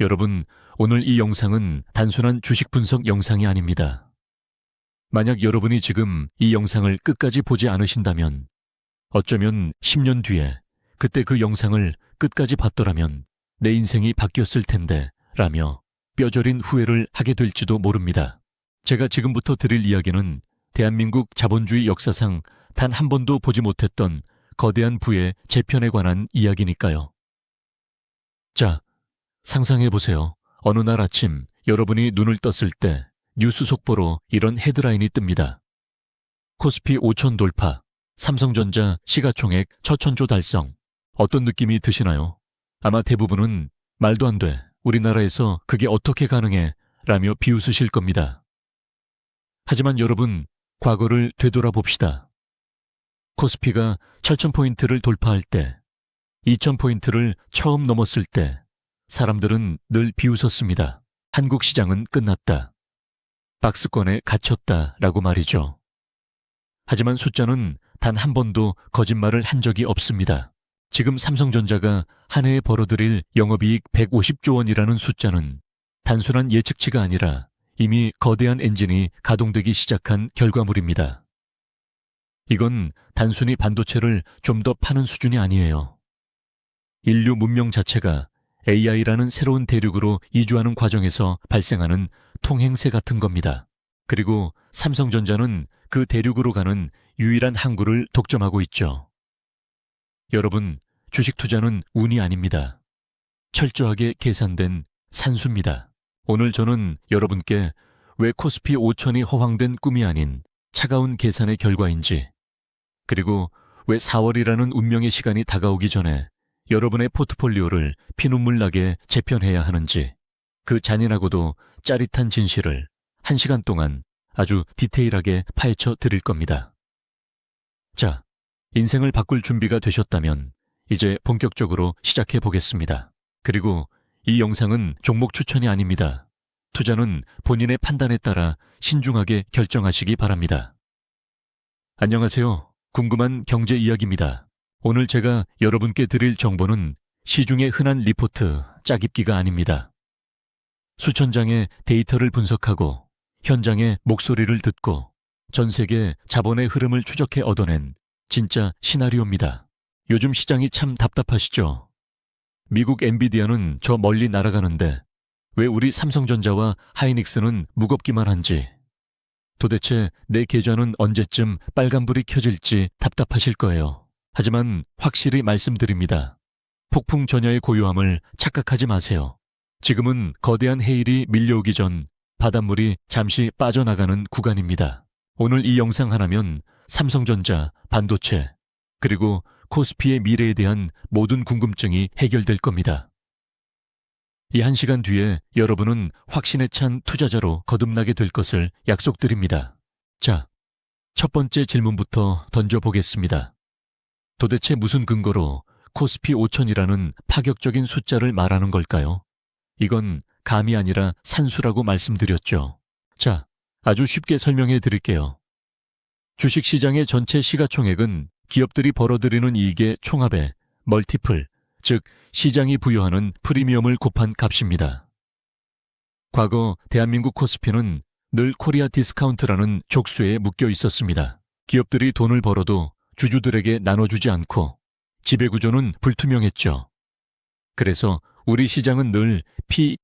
여러분, 오늘 이 영상은 단순한 주식 분석 영상이 아닙니다. 만약 여러분이 지금 이 영상을 끝까지 보지 않으신다면 어쩌면 10년 뒤에 그때 그 영상을 끝까지 봤더라면 내 인생이 바뀌었을 텐데 라며 뼈저린 후회를 하게 될지도 모릅니다. 제가 지금부터 드릴 이야기는 대한민국 자본주의 역사상 단 한 번도 보지 못했던 거대한 부의 재편에 관한 이야기니까요. 자, 상상해 보세요. 어느 날 아침 여러분이 눈을 떴을 때 뉴스 속보로 이런 헤드라인이 뜹니다. 코스피 5천 돌파, 삼성전자 시가총액 처천조 달성. 어떤 느낌이 드시나요? 아마 대부분은 말도 안 돼. 우리나라에서 그게 어떻게 가능해? 라며 비웃으실 겁니다. 하지만 여러분, 과거를 되돌아봅시다. 코스피가 7,000포인트를 돌파할 때, 2,000포인트를 처음 넘었을 때, 사람들은 늘 비웃었습니다. 한국 시장은 끝났다. 박스권에 갇혔다. 라고 말이죠. 하지만 숫자는 단 한 번도 거짓말을 한 적이 없습니다. 지금 삼성전자가 한 해에 벌어들일 영업이익 150조 원이라는 숫자는 단순한 예측치가 아니라 이미 거대한 엔진이 가동되기 시작한 결과물입니다. 이건 단순히 반도체를 좀 더 파는 수준이 아니에요. 인류 문명 자체가 AI라는 새로운 대륙으로 이주하는 과정에서 발생하는 통행세 같은 겁니다. 그리고 삼성전자는 그 대륙으로 가는 유일한 항구를 독점하고 있죠. 여러분, 주식 투자는 운이 아닙니다. 철저하게 계산된 산수입니다. 오늘 저는 여러분께 왜 코스피 5천이 허황된 꿈이 아닌 차가운 계산의 결과인지, 그리고 왜 4월이라는 운명의 시간이 다가오기 전에 여러분의 포트폴리오를 피눈물 나게 재편해야 하는지, 그 잔인하고도 짜릿한 진실을 한 시간 동안 아주 디테일하게 파헤쳐 드릴 겁니다. 자, 인생을 바꿀 준비가 되셨다면 이제 본격적으로 시작해 보겠습니다. 그리고 이 영상은 종목 추천이 아닙니다. 투자는 본인의 판단에 따라 신중하게 결정하시기 바랍니다. 안녕하세요. 궁금한 경제 이야기입니다. 오늘 제가 여러분께 드릴 정보는 시중의 흔한 리포트, 짜깁기가 아닙니다. 수천 장의 데이터를 분석하고 현장의 목소리를 듣고 전 세계 자본의 흐름을 추적해 얻어낸 진짜 시나리오입니다. 요즘 시장이 참 답답하시죠? 미국 엔비디아는 저 멀리 날아가는데 왜 우리 삼성전자와 하이닉스는 무겁기만 한지 도대체 내 계좌는 언제쯤 빨간불이 켜질지 답답하실 거예요. 하지만 확실히 말씀드립니다. 폭풍 전야의 고요함을 착각하지 마세요. 지금은 거대한 해일이 밀려오기 전 바닷물이 잠시 빠져나가는 구간입니다. 오늘 이 영상 하나면 삼성전자, 반도체, 그리고 코스피의 미래에 대한 모든 궁금증이 해결될 겁니다. 이 한 시간 뒤에 여러분은 확신에 찬 투자자로 거듭나게 될 것을 약속드립니다. 자, 첫 번째 질문부터 던져보겠습니다. 도대체 무슨 근거로 코스피 5천이라는 파격적인 숫자를 말하는 걸까요? 이건 감이 아니라 산수라고 말씀드렸죠. 자, 아주 쉽게 설명해 드릴게요. 주식시장의 전체 시가총액은 기업들이 벌어들이는 이익의 총합의 멀티플, 즉 시장이 부여하는 프리미엄을 곱한 값입니다. 과거 대한민국 코스피는 늘 코리아 디스카운트라는 족수에 묶여 있었습니다. 기업들이 돈을 벌어도 주주들에게 나눠주지 않고 지배 구조는 불투명했죠. 그래서 우리 시장은 늘 PR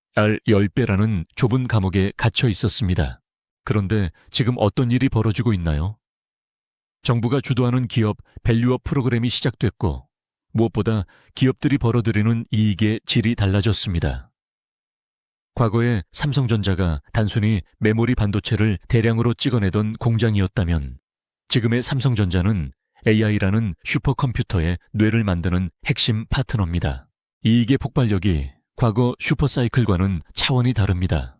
10배라는 좁은 감옥에 갇혀 있었습니다. 그런데 지금 어떤 일이 벌어지고 있나요? 정부가 주도하는 기업 밸류업 프로그램이 시작됐고 무엇보다 기업들이 벌어들이는 이익의 질이 달라졌습니다. 과거에 삼성전자가 단순히 메모리 반도체를 대량으로 찍어내던 공장이었다면 지금의 삼성전자는 AI라는 슈퍼컴퓨터의 뇌를 만드는 핵심 파트너입니다. 이익의 폭발력이 과거 슈퍼사이클과는 차원이 다릅니다.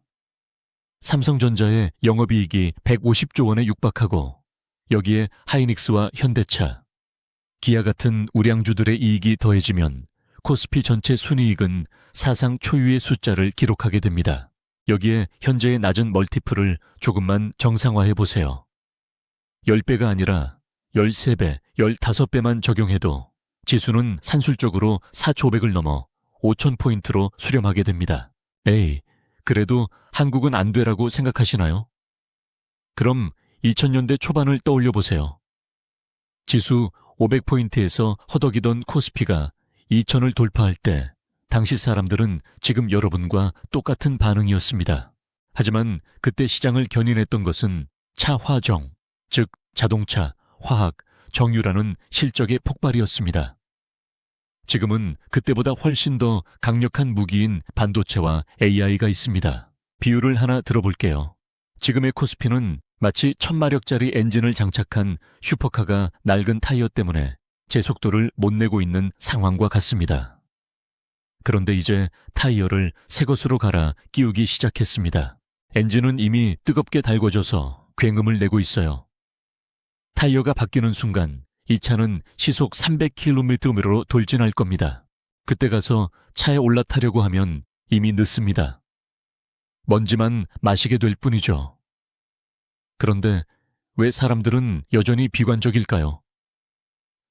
삼성전자의 영업이익이 150조 원에 육박하고 여기에 하이닉스와 현대차, 기아 같은 우량주들의 이익이 더해지면 코스피 전체 순이익은 사상 초유의 숫자를 기록하게 됩니다. 여기에 현재의 낮은 멀티플을 조금만 정상화해 보세요. 10배가 아니라 13배, 15배만 적용해도 지수는 산술적으로 4조백을 넘어 5,000포인트로 수렴하게 됩니다. 에이, 그래도 한국은 안 되라고 생각하시나요? 그럼 2000년대 초반을 떠올려 보세요. 지수 500포인트에서 허덕이던 코스피가 2000을 돌파할 때 당시 사람들은 지금 여러분과 똑같은 반응이었습니다. 하지만 그때 시장을 견인했던 것은 차화정, 즉 자동차, 화학, 정유라는 실적의 폭발이었습니다. 지금은 그때보다 훨씬 더 강력한 무기인 반도체와 AI가 있습니다. 비유를 하나 들어볼게요. 지금의 코스피는 마치 천마력짜리 엔진을 장착한 슈퍼카가 낡은 타이어 때문에 제 속도를 못 내고 있는 상황과 같습니다. 그런데 이제 타이어를 새 것으로 갈아 끼우기 시작했습니다. 엔진은 이미 뜨겁게 달궈져서 굉음을 내고 있어요. 타이어가 바뀌는 순간 이 차는 시속 300km로 돌진할 겁니다. 그때 가서 차에 올라타려고 하면 이미 늦습니다. 먼지만 마시게 될 뿐이죠. 그런데 왜 사람들은 여전히 비관적일까요?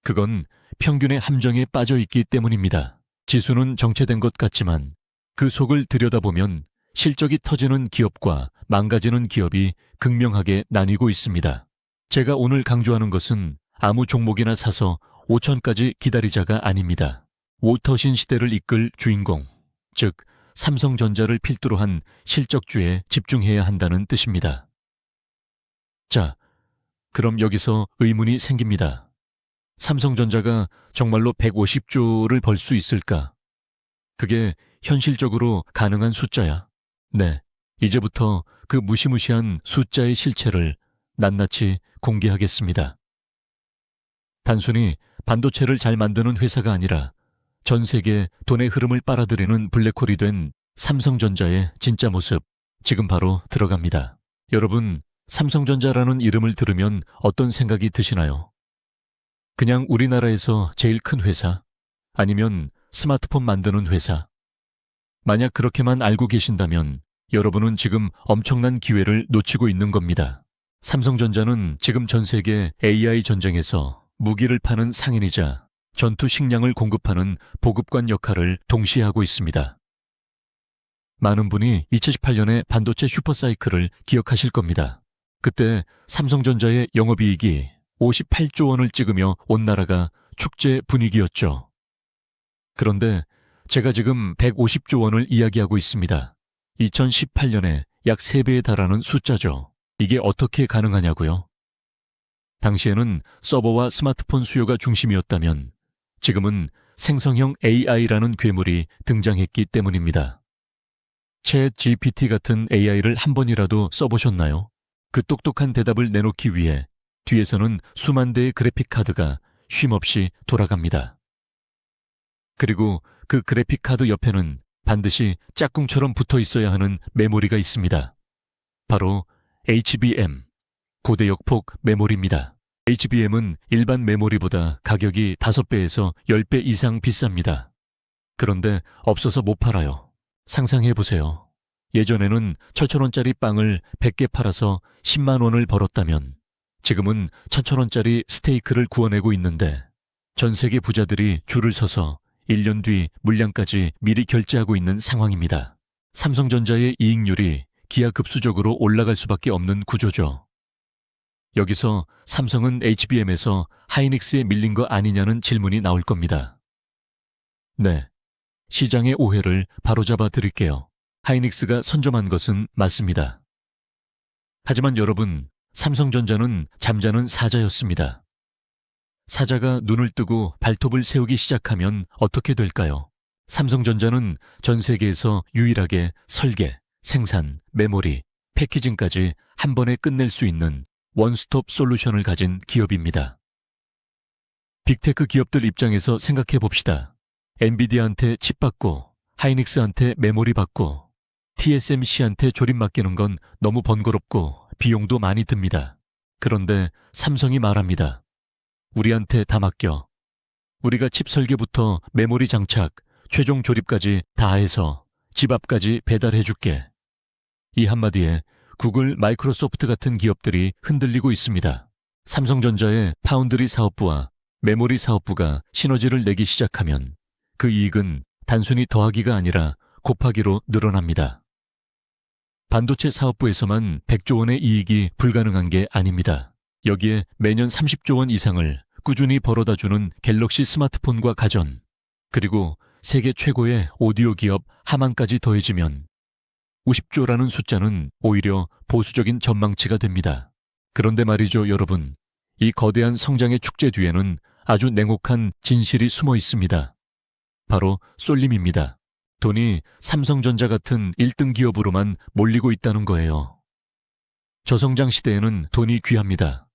그건 평균의 함정에 빠져 있기 때문입니다. 지수는 정체된 것 같지만 그 속을 들여다보면 실적이 터지는 기업과 망가지는 기업이 극명하게 나뉘고 있습니다. 제가 오늘 강조하는 것은 아무 종목이나 사서 5천까지 기다리자가 아닙니다. 오터신 시대를 이끌 주인공, 즉 삼성전자를 필두로 한 실적주에 집중해야 한다는 뜻입니다. 자, 그럼 여기서 의문이 생깁니다. 삼성전자가 정말로 150조를 벌 수 있을까? 그게 현실적으로 가능한 숫자야. 네, 이제부터 그 무시무시한 숫자의 실체를 낱낱이 공개하겠습니다. 단순히 반도체를 잘 만드는 회사가 아니라 전 세계 돈의 흐름을 빨아들이는 블랙홀이 된 삼성전자의 진짜 모습 지금 바로 들어갑니다. 여러분, 삼성전자라는 이름을 들으면 어떤 생각이 드시나요? 그냥 우리나라에서 제일 큰 회사? 아니면 스마트폰 만드는 회사? 만약 그렇게만 알고 계신다면 여러분은 지금 엄청난 기회를 놓치고 있는 겁니다. 삼성전자는 지금 전 세계 AI 전쟁에서 무기를 파는 상인이자 전투 식량을 공급하는 보급관 역할을 동시에 하고 있습니다. 많은 분이 2018년의 반도체 슈퍼사이클을 기억하실 겁니다. 그때 삼성전자의 영업이익이 58조 원을 찍으며 온 나라가 축제 분위기였죠. 그런데 제가 지금 150조 원을 이야기하고 있습니다. 2018년에 약 3배에 달하는 숫자죠. 이게 어떻게 가능하냐고요? 당시에는 서버와 스마트폰 수요가 중심이었다면 지금은 생성형 AI라는 괴물이 등장했기 때문입니다. 챗 GPT 같은 AI를 한 번이라도 써보셨나요? 그 똑똑한 대답을 내놓기 위해 뒤에서는 수만 대의 그래픽 카드가 쉼없이 돌아갑니다. 그리고 그 그래픽 카드 옆에는 반드시 짝꿍처럼 붙어 있어야 하는 메모리가 있습니다. 바로 HBM, 고대역 폭 메모리입니다. HBM은 일반 메모리보다 가격이 5배에서 10배 이상 비쌉니다. 그런데 없어서 못 팔아요. 상상해 보세요. 예전에는 천천원짜리 빵을 100개 팔아서 10만 원을 벌었다면 지금은 천천원짜리 스테이크를 구워내고 있는데 전 세계 부자들이 줄을 서서 1년 뒤 물량까지 미리 결제하고 있는 상황입니다. 삼성전자의 이익률이 기하급수적으로 올라갈 수밖에 없는 구조죠. 여기서 삼성은 HBM에서 하이닉스에 밀린 거 아니냐는 질문이 나올 겁니다. 네. 시장의 오해를 바로잡아 드릴게요. 하이닉스가 선점한 것은 맞습니다. 하지만 여러분, 삼성전자는 잠자는 사자였습니다. 사자가 눈을 뜨고 발톱을 세우기 시작하면 어떻게 될까요? 삼성전자는 전 세계에서 유일하게 설계, 생산, 메모리, 패키징까지 한 번에 끝낼 수 있는 원스톱 솔루션을 가진 기업입니다. 빅테크 기업들 입장에서 생각해 봅시다. 엔비디아한테 칩 받고, 하이닉스한테 메모리 받고, TSMC한테 조립 맡기는 건 너무 번거롭고 비용도 많이 듭니다. 그런데 삼성이 말합니다. 우리한테 다 맡겨. 우리가 칩 설계부터 메모리 장착, 최종 조립까지 다 해서 집 앞까지 배달해 줄게. 이 한마디에 구글, 마이크로소프트 같은 기업들이 흔들리고 있습니다. 삼성전자의 파운드리 사업부와 메모리 사업부가 시너지를 내기 시작하면 그 이익은 단순히 더하기가 아니라 곱하기로 늘어납니다. 반도체 사업부에서만 100조 원의 이익이 불가능한 게 아닙니다. 여기에 매년 30조 원 이상을 꾸준히 벌어다 주는 갤럭시 스마트폰과 가전, 그리고 세계 최고의 오디오 기업 하만까지 더해지면 50조라는 숫자는 오히려 보수적인 전망치가 됩니다. 그런데 말이죠, 여러분. 이 거대한 성장의 축제 뒤에는 아주 냉혹한 진실이 숨어 있습니다. 바로 쏠림입니다. 돈이 삼성전자 같은 1등 기업으로만 몰리고 있다는 거예요. 저성장 시대에는 돈이 귀합니다.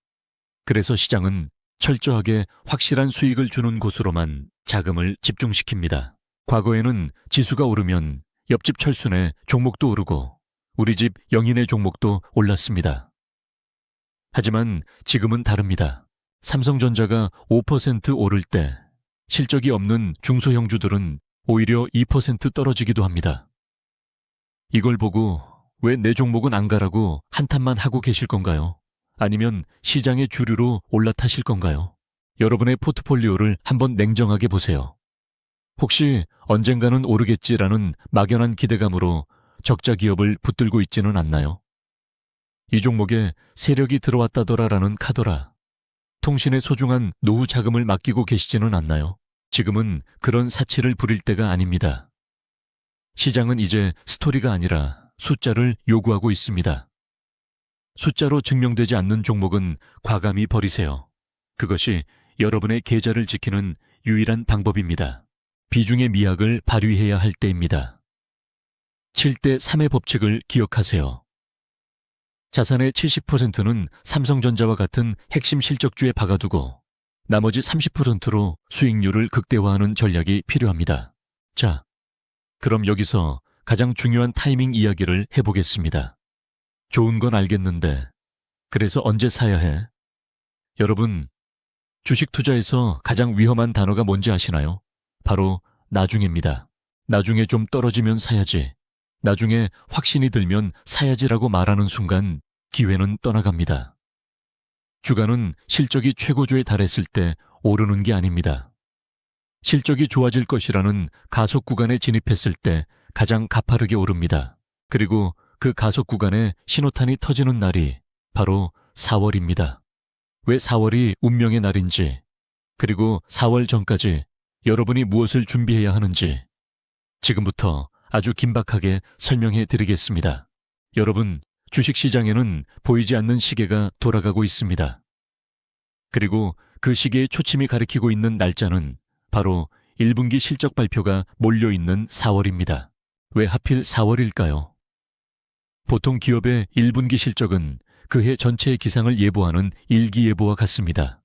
그래서 시장은 철저하게 확실한 수익을 주는 곳으로만 자금을 집중시킵니다. 과거에는 지수가 오르면 옆집 철순의 종목도 오르고 우리 집 영인의 종목도 올랐습니다. 하지만 지금은 다릅니다. 삼성전자가 5% 오를 때 실적이 없는 중소형주들은 오히려 2% 떨어지기도 합니다. 이걸 보고 왜 내 종목은 안 가라고 한탄만 하고 계실 건가요? 아니면 시장의 주류로 올라타실 건가요? 여러분의 포트폴리오를 한번 냉정하게 보세요. 혹시 언젠가는 오르겠지라는 막연한 기대감으로 적자 기업을 붙들고 있지는 않나요? 이 종목에 세력이 들어왔다더라라는 카더라. 통신의 소중한 노후 자금을 맡기고 계시지는 않나요? 지금은 그런 사치를 부릴 때가 아닙니다. 시장은 이제 스토리가 아니라 숫자를 요구하고 있습니다. 숫자로 증명되지 않는 종목은 과감히 버리세요. 그것이 여러분의 계좌를 지키는 유일한 방법입니다. 비중의 미학을 발휘해야 할 때입니다. 7대 3의 법칙을 기억하세요. 자산의 70%는 삼성전자와 같은 핵심 실적주에 박아두고 나머지 30%로 수익률을 극대화하는 전략이 필요합니다. 자, 그럼 여기서 가장 중요한 타이밍 이야기를 해보겠습니다. 좋은 건 알겠는데, 그래서 언제 사야 해? 여러분, 주식 투자에서 가장 위험한 단어가 뭔지 아시나요? 바로 나중입니다. 나중에 좀 떨어지면 사야지. 나중에 확신이 들면 사야지라고 말하는 순간 기회는 떠나갑니다. 주가는 실적이 최고조에 달했을 때 오르는 게 아닙니다. 실적이 좋아질 것이라는 가속 구간에 진입했을 때 가장 가파르게 오릅니다. 그리고 그 가속 구간에 신호탄이 터지는 날이 바로 4월입니다. 왜 4월이 운명의 날인지, 그리고 4월 전까지 여러분이 무엇을 준비해야 하는지 지금부터 아주 긴박하게 설명해 드리겠습니다. 여러분, 주식시장에는 보이지 않는 시계가 돌아가고 있습니다. 그리고 그 시계의 초침이 가리키고 있는 날짜는 바로 1분기 실적 발표가 몰려있는 4월입니다. 왜 하필 4월일까요? 보통 기업의 1분기 실적은 그해 전체의 기상을 예보하는 일기예보와 같습니다.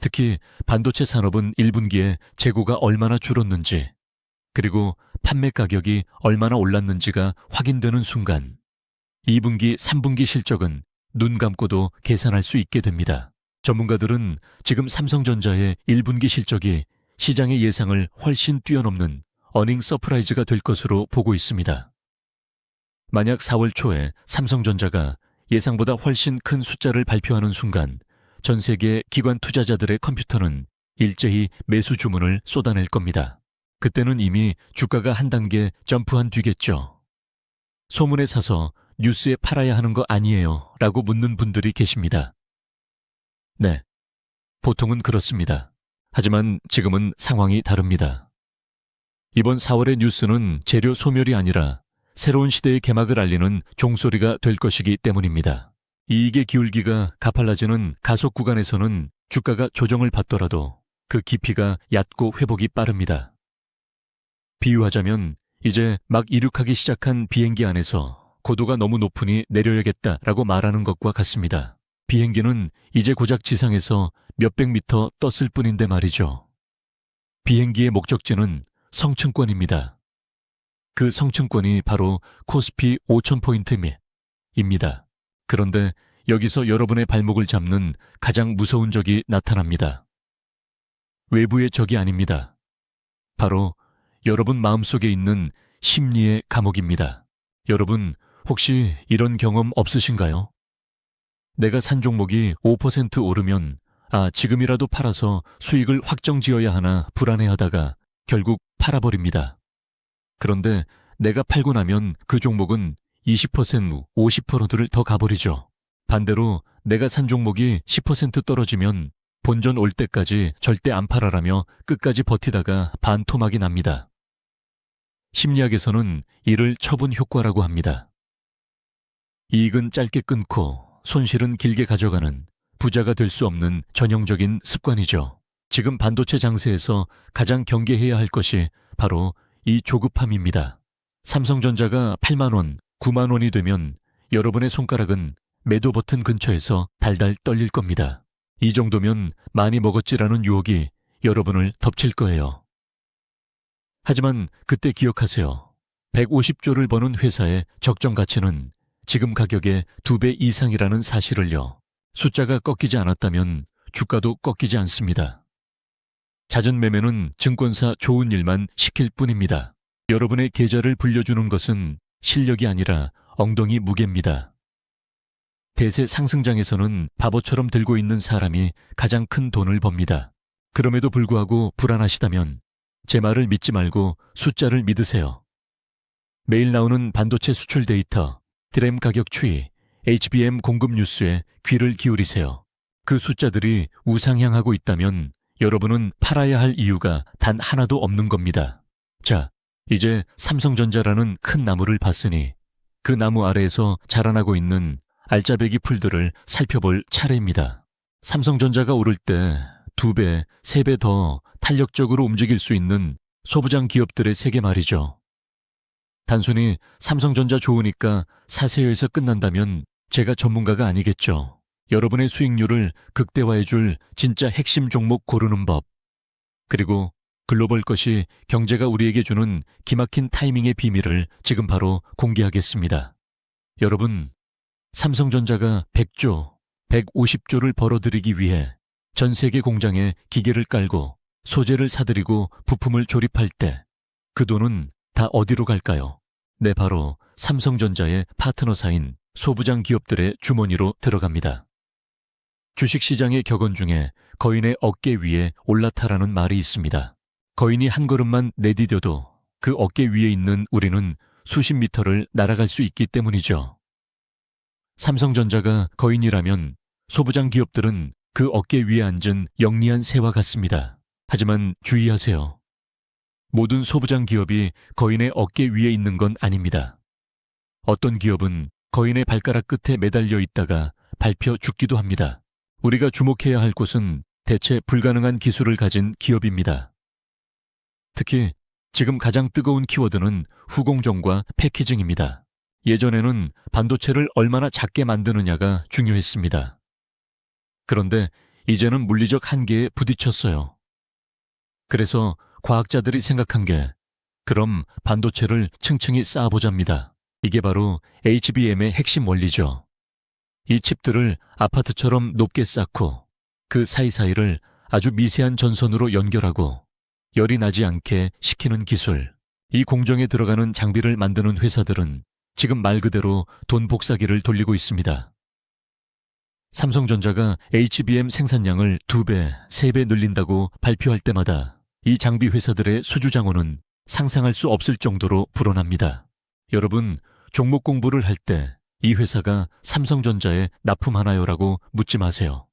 특히 반도체 산업은 1분기에 재고가 얼마나 줄었는지, 그리고 판매 가격이 얼마나 올랐는지가 확인되는 순간, 2분기, 3분기 실적은 눈 감고도 계산할 수 있게 됩니다. 전문가들은 지금 삼성전자의 1분기 실적이 시장의 예상을 훨씬 뛰어넘는 어닝 서프라이즈가 될 것으로 보고 있습니다. 만약 4월 초에 삼성전자가 예상보다 훨씬 큰 숫자를 발표하는 순간 전 세계 기관 투자자들의 컴퓨터는 일제히 매수 주문을 쏟아낼 겁니다. 그때는 이미 주가가 한 단계 점프한 뒤겠죠. 소문에 사서 뉴스에 팔아야 하는 거 아니에요. 라고 묻는 분들이 계십니다. 네. 보통은 그렇습니다. 하지만 지금은 상황이 다릅니다. 이번 4월의 뉴스는 재료 소멸이 아니라 새로운 시대의 개막을 알리는 종소리가 될 것이기 때문입니다. 이익의 기울기가 가팔라지는 가속 구간에서는 주가가 조정을 받더라도 그 깊이가 얕고 회복이 빠릅니다. 비유하자면 이제 막 이륙하기 시작한 비행기 안에서 고도가 너무 높으니 내려야겠다라고 말하는 것과 같습니다. 비행기는 이제 고작 지상에서 몇백 미터 떴을 뿐인데 말이죠. 비행기의 목적지는 성층권입니다. 그 성층권이 바로 코스피 5천포인트입니다. 그런데 여기서 여러분의 발목을 잡는 가장 무서운 적이 나타납니다. 외부의 적이 아닙니다. 바로 여러분 마음속에 있는 심리의 감옥입니다. 여러분 혹시 이런 경험 없으신가요? 내가 산 종목이 5% 오르면 아, 지금이라도 팔아서 수익을 확정 지어야 하나 불안해하다가 결국 팔아버립니다. 그런데 내가 팔고 나면 그 종목은 20% 50%를 더 가버리죠. 반대로 내가 산 종목이 10% 떨어지면 본전 올 때까지 절대 안 팔아라며 끝까지 버티다가 반토막이 납니다. 심리학에서는 이를 처분 효과라고 합니다. 이익은 짧게 끊고 손실은 길게 가져가는 부자가 될 수 없는 전형적인 습관이죠. 지금 반도체 장세에서 가장 경계해야 할 것이 바로 이 조급함입니다. 삼성전자가 8만원, 9만 원이 되면 여러분의 손가락은 매도 버튼 근처에서 달달 떨릴 겁니다. 이 정도면 많이 먹었지라는 유혹이 여러분을 덮칠 거예요. 하지만 그때 기억하세요. 150조를 버는 회사의 적정 가치는 지금 가격의 두배 이상이라는 사실을요. 숫자가 꺾이지 않았다면 주가도 꺾이지 않습니다. 잦은 매매는 증권사 좋은 일만 시킬 뿐입니다. 여러분의 계좌를 불려주는 것은 실력이 아니라 엉덩이 무게입니다. 대세 상승장에서는 바보처럼 들고 있는 사람이 가장 큰 돈을 법니다. 그럼에도 불구하고 불안하시다면 제 말을 믿지 말고 숫자를 믿으세요. 매일 나오는 반도체 수출 데이터, 드램 가격 추이, HBM 공급 뉴스에 귀를 기울이세요. 그 숫자들이 우상향하고 있다면 여러분은 팔아야 할 이유가 단 하나도 없는 겁니다. 자, 이제 삼성전자라는 큰 나무를 봤으니 그 나무 아래에서 자라나고 있는 알짜배기 풀들을 살펴볼 차례입니다. 삼성전자가 오를 때 두 배, 세 배 더 탄력적으로 움직일 수 있는 소부장 기업들의 세계 말이죠. 단순히 삼성전자 좋으니까 사세요에서 끝난다면 제가 전문가가 아니겠죠. 여러분의 수익률을 극대화해 줄 진짜 핵심 종목 고르는 법. 그리고 글로벌 것이 경제가 우리에게 주는 기막힌 타이밍의 비밀을 지금 바로 공개하겠습니다. 여러분, 삼성전자가 100조, 150조를 벌어들이기 위해 전 세계 공장에 기계를 깔고 소재를 사들이고 부품을 조립할 때 그 돈은 다 어디로 갈까요? 네, 바로 삼성전자의 파트너사인 소부장 기업들의 주머니로 들어갑니다. 주식시장의 격언 중에 거인의 어깨 위에 올라타라는 말이 있습니다. 거인이 한 걸음만 내디뎌도 그 어깨 위에 있는 우리는 수십 미터를 날아갈 수 있기 때문이죠. 삼성전자가 거인이라면 소부장 기업들은 그 어깨 위에 앉은 영리한 새와 같습니다. 하지만 주의하세요. 모든 소부장 기업이 거인의 어깨 위에 있는 건 아닙니다. 어떤 기업은 거인의 발가락 끝에 매달려 있다가 밟혀 죽기도 합니다. 우리가 주목해야 할 곳은 대체 불가능한 기술을 가진 기업입니다. 특히 지금 가장 뜨거운 키워드는 후공정과 패키징입니다. 예전에는 반도체를 얼마나 작게 만드느냐가 중요했습니다. 그런데 이제는 물리적 한계에 부딪혔어요. 그래서 과학자들이 생각한 게 그럼 반도체를 층층이 쌓아보자입니다. 이게 바로 HBM의 핵심 원리죠. 이 칩들을 아파트처럼 높게 쌓고 그 사이사이를 아주 미세한 전선으로 연결하고 열이 나지 않게 시키는 기술. 이 공정에 들어가는 장비를 만드는 회사들은 지금 말 그대로 돈 복사기를 돌리고 있습니다. 삼성전자가 HBM 생산량을 두 배, 세배 늘린다고 발표할 때마다 이 장비 회사들의 수주장호는 상상할 수 없을 정도로 불어납니다. 여러분, 종목 공부를 할 때 이 회사가 삼성전자에 납품하나요라고 묻지 마세요.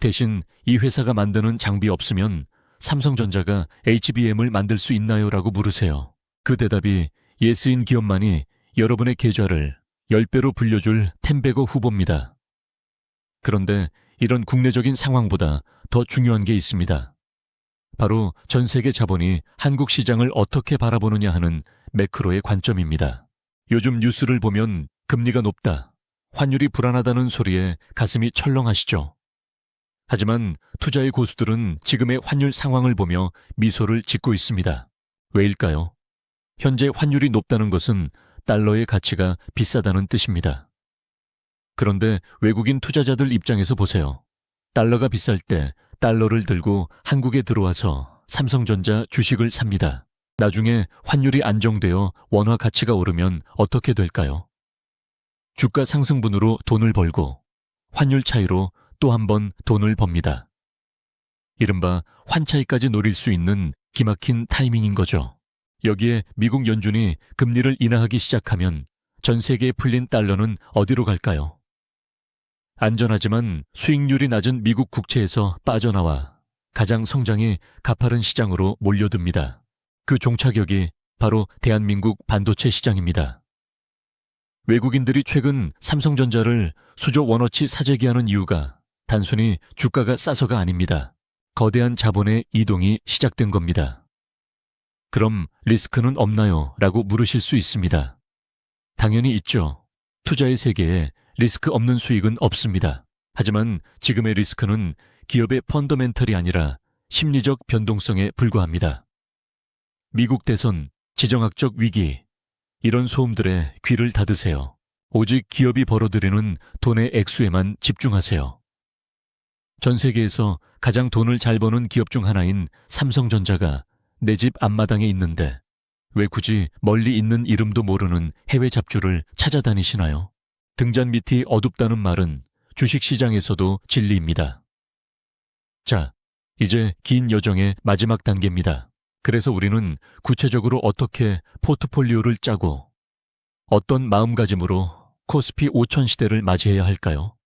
대신 이 회사가 만드는 장비 없으면 삼성전자가 HBM을 만들 수 있나요 라고 물으세요. 그 대답이 예스인 기업만이 여러분의 계좌를 10배로 불려줄 템베거 후보입니다. 그런데 이런 국내적인 상황보다 더 중요한 게 있습니다. 바로 전 세계 자본이 한국 시장을 어떻게 바라보느냐 하는 매크로의 관점입니다. 요즘 뉴스를 보면 금리가 높다, 환율이 불안하다는 소리에 가슴이 철렁하시죠. 하지만 투자의 고수들은 지금의 환율 상황을 보며 미소를 짓고 있습니다. 왜일까요? 현재 환율이 높다는 것은 달러의 가치가 비싸다는 뜻입니다. 그런데 외국인 투자자들 입장에서 보세요. 달러가 비쌀 때 달러를 들고 한국에 들어와서 삼성전자 주식을 삽니다. 나중에 환율이 안정되어 원화 가치가 오르면 어떻게 될까요? 주가 상승분으로 돈을 벌고 환율 차이로 또 한 번 돈을 법니다. 이른바 환차이까지 노릴 수 있는 기막힌 타이밍인 거죠. 여기에 미국 연준이 금리를 인하하기 시작하면 전 세계에 풀린 달러는 어디로 갈까요? 안전하지만 수익률이 낮은 미국 국채에서 빠져나와 가장 성장이 가파른 시장으로 몰려듭니다. 그 종착역이 바로 대한민국 반도체 시장입니다. 외국인들이 최근 삼성전자를 수조 원어치 사재기하는 이유가 단순히 주가가 싸서가 아닙니다. 거대한 자본의 이동이 시작된 겁니다. 그럼 리스크는 없나요? 라고 물으실 수 있습니다. 당연히 있죠. 투자의 세계에 리스크 없는 수익은 없습니다. 하지만 지금의 리스크는 기업의 펀더멘털이 아니라 심리적 변동성에 불과합니다. 미국 대선, 지정학적 위기, 이런 소음들에 귀를 닫으세요. 오직 기업이 벌어들이는 돈의 액수에만 집중하세요. 전 세계에서 가장 돈을 잘 버는 기업 중 하나인 삼성전자가 내 집 앞마당에 있는데 왜 굳이 멀리 있는 이름도 모르는 해외 잡주를 찾아다니시나요? 등잔 밑이 어둡다는 말은 주식 시장에서도 진리입니다. 자, 이제 긴 여정의 마지막 단계입니다. 그래서 우리는 구체적으로 어떻게 포트폴리오를 짜고 어떤 마음가짐으로 코스피 5천 시대를 맞이해야 할까요?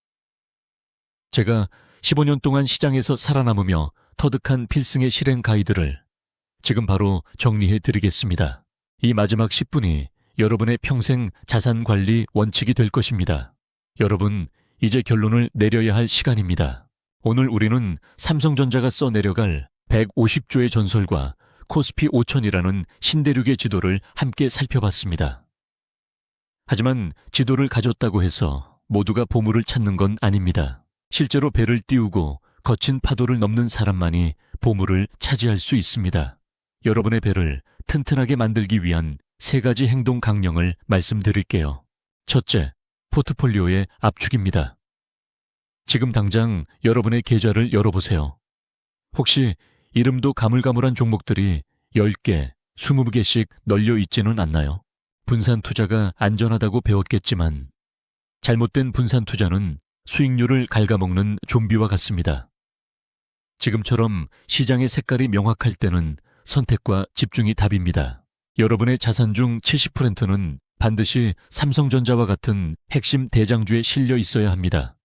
제가 15년 동안 시장에서 살아남으며 터득한 필승의 실행 가이드를 지금 바로 정리해 드리겠습니다. 이 마지막 10분이 여러분의 평생 자산 관리 원칙이 될 것입니다. 여러분, 이제 결론을 내려야 할 시간입니다. 오늘 우리는 삼성전자가 써 내려갈 150조의 전설과 코스피 5000이라는 신대륙의 지도를 함께 살펴봤습니다. 하지만 지도를 가졌다고 해서 모두가 보물을 찾는 건 아닙니다. 실제로 배를 띄우고 거친 파도를 넘는 사람만이 보물을 차지할 수 있습니다. 여러분의 배를 튼튼하게 만들기 위한 세 가지 행동 강령을 말씀드릴게요. 첫째, 포트폴리오의 압축입니다. 지금 당장 여러분의 계좌를 열어보세요. 혹시 이름도 가물가물한 종목들이 10개, 20개씩 널려 있지는 않나요? 분산 투자가 안전하다고 배웠겠지만 잘못된 분산 투자는 수익률을 갉아먹는 좀비와 같습니다. 지금처럼 시장의 색깔이 명확할 때는 선택과 집중이 답입니다. 여러분의 자산 중 70%는 반드시 삼성전자와 같은 핵심 대장주에 실려 있어야 합니다.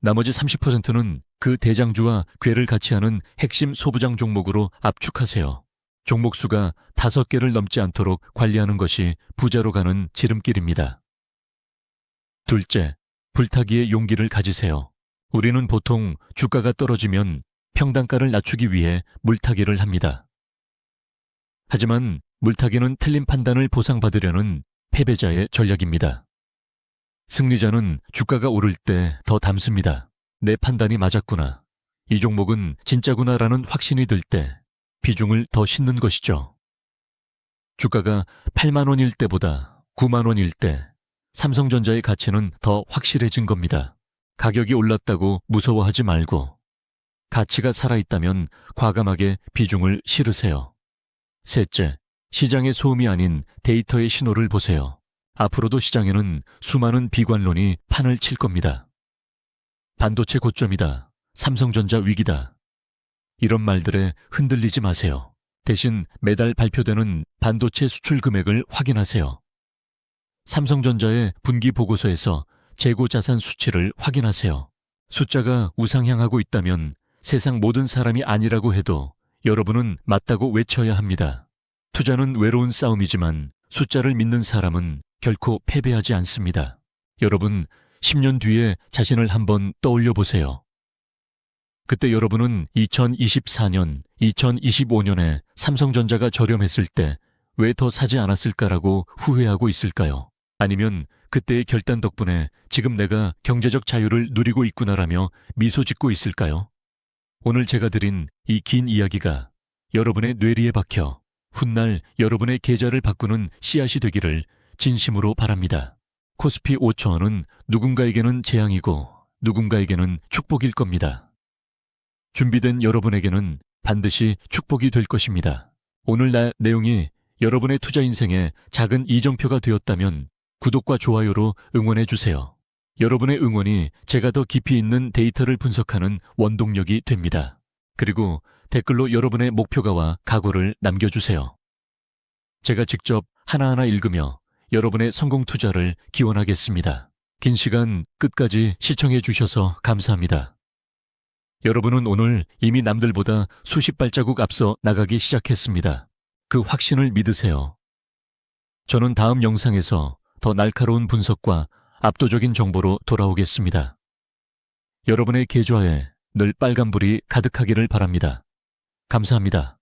나머지 30%는 그 대장주와 궤를 같이 하는 핵심 소부장 종목으로 압축하세요. 종목 수가 5개를 넘지 않도록 관리하는 것이 부자로 가는 지름길입니다. 둘째, 불타기의 용기를 가지세요. 우리는 보통 주가가 떨어지면 평단가를 낮추기 위해 물타기를 합니다. 하지만 물타기는 틀린 판단을 보상받으려는 패배자의 전략입니다. 승리자는 주가가 오를 때 더 담습니다. 내 판단이 맞았구나. 이 종목은 진짜구나라는 확신이 들 때 비중을 더 싣는 것이죠. 주가가 8만 원일 때보다 9만 원일 때 삼성전자의 가치는 더 확실해진 겁니다. 가격이 올랐다고 무서워하지 말고 가치가 살아있다면 과감하게 비중을 실으세요. 셋째, 시장의 소음이 아닌 데이터의 신호를 보세요. 앞으로도 시장에는 수많은 비관론이 판을 칠 겁니다. 반도체 고점이다. 삼성전자 위기다. 이런 말들에 흔들리지 마세요. 대신 매달 발표되는 반도체 수출 금액을 확인하세요. 삼성전자의 분기 보고서에서 재고 자산 수치를 확인하세요. 숫자가 우상향하고 있다면 세상 모든 사람이 아니라고 해도 여러분은 맞다고 외쳐야 합니다. 투자는 외로운 싸움이지만 숫자를 믿는 사람은 결코 패배하지 않습니다. 여러분, 10년 뒤에 자신을 한번 떠올려 보세요. 그때 여러분은 2024년, 2025년에 삼성전자가 저렴했을 때 왜 더 사지 않았을까라고 후회하고 있을까요? 아니면 그때의 결단 덕분에 지금 내가 경제적 자유를 누리고 있구나라며 미소 짓고 있을까요? 오늘 제가 드린 이 긴 이야기가 여러분의 뇌리에 박혀 훗날 여러분의 계좌를 바꾸는 씨앗이 되기를 진심으로 바랍니다. 코스피 5천원은 누군가에게는 재앙이고 누군가에게는 축복일 겁니다. 준비된 여러분에게는 반드시 축복이 될 것입니다. 오늘 날 내용이 여러분의 투자 인생에 작은 이정표가 되었다면 구독과 좋아요로 응원해 주세요. 여러분의 응원이 제가 더 깊이 있는 데이터를 분석하는 원동력이 됩니다. 그리고 댓글로 여러분의 목표가와 각오를 남겨주세요. 제가 직접 하나하나 읽으며 여러분의 성공 투자를 기원하겠습니다. 긴 시간 끝까지 시청해 주셔서 감사합니다. 여러분은 오늘 이미 남들보다 수십 발자국 앞서 나가기 시작했습니다. 그 확신을 믿으세요. 저는 다음 영상에서 더 날카로운 분석과 압도적인 정보로 돌아오겠습니다. 여러분의 계좌에 늘 빨간불이 가득하기를 바랍니다. 감사합니다.